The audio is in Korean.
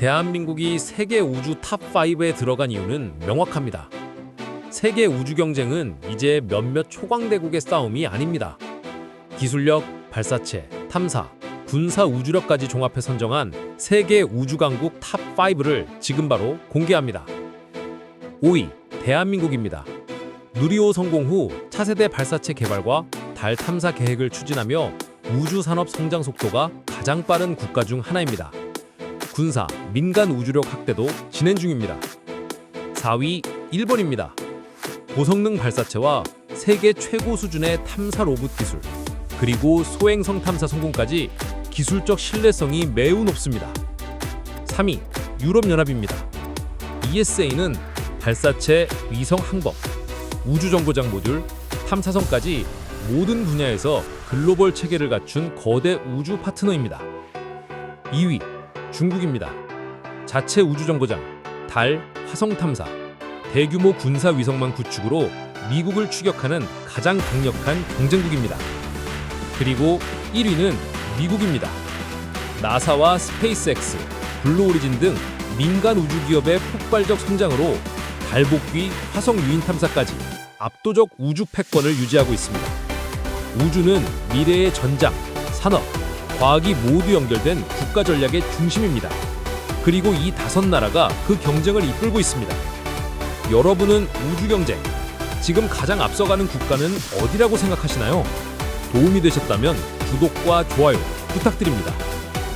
대한민국이 세계 우주 탑5에 들어간 이유는 명확합니다. 세계 우주 경쟁은 이제 몇몇 초강대국의 싸움이 아닙니다. 기술력, 발사체, 탐사, 군사 우주력까지 종합해 선정한 세계 우주 강국 탑5를 지금 바로 공개합니다. 5위 대한민국입니다. 누리호 성공 후 차세대 발사체 개발과 달 탐사 계획을 추진하며 우주 산업 성장 속도가 가장 빠른 국가 중 하나입니다. 군사, 민간 우주력 확대도 진행 중입니다. 4위 일본입니다. 고성능 발사체와 세계 최고 수준의 탐사 로봇 기술, 그리고 소행성 탐사 성공까지 기술적 신뢰성이 매우 높습니다. 3위 유럽연합입니다. ESA는 발사체, 위성 항법, 우주정거장 모듈, 탐사선까지 모든 분야에서 글로벌 체계를 갖춘 거대 우주 파트너입니다. 2위 중국입니다. 자체 우주정거장, 달, 화성 탐사, 대규모 군사 위성망 구축으로 미국을 추격하는 가장 강력한 경쟁국입니다. 그리고 1위는 미국입니다. 나사와 스페이스X, 블루오리진 등 민간 우주 기업의 폭발적 성장으로 달복귀, 화성 유인 탐사까지 압도적 우주 패권을 유지하고 있습니다. 우주는 미래의 전장, 산업, 과학이 모두 연결된 국가 전략의 중심입니다. 그리고 이 다섯 나라가 그 경쟁을 이끌고 있습니다. 여러분은 우주 경쟁, 지금 가장 앞서가는 국가는 어디라고 생각하시나요? 도움이 되셨다면 구독과 좋아요 부탁드립니다.